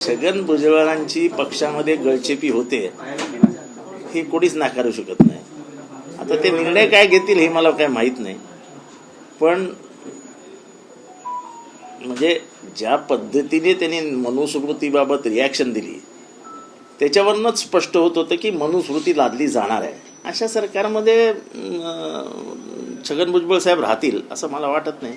छगन भुजबळांची पक्षामध्ये गळचेपी होते हे कोणीच नाकारू शकत नाही. आता ते निर्णय काय घेतील हे मला काय माहीत नाही. पण म्हणजे ज्या पद्धतीने त्यांनी मनुस्मृतीबाबत रिॲक्शन दिली त्याच्यावरूनच स्पष्ट होत होतं की मनुस्मृती लादली जाणार आहे. अशा सरकारमध्ये छगन भुजबळ साहेब राहतील असं मला वाटत नाही.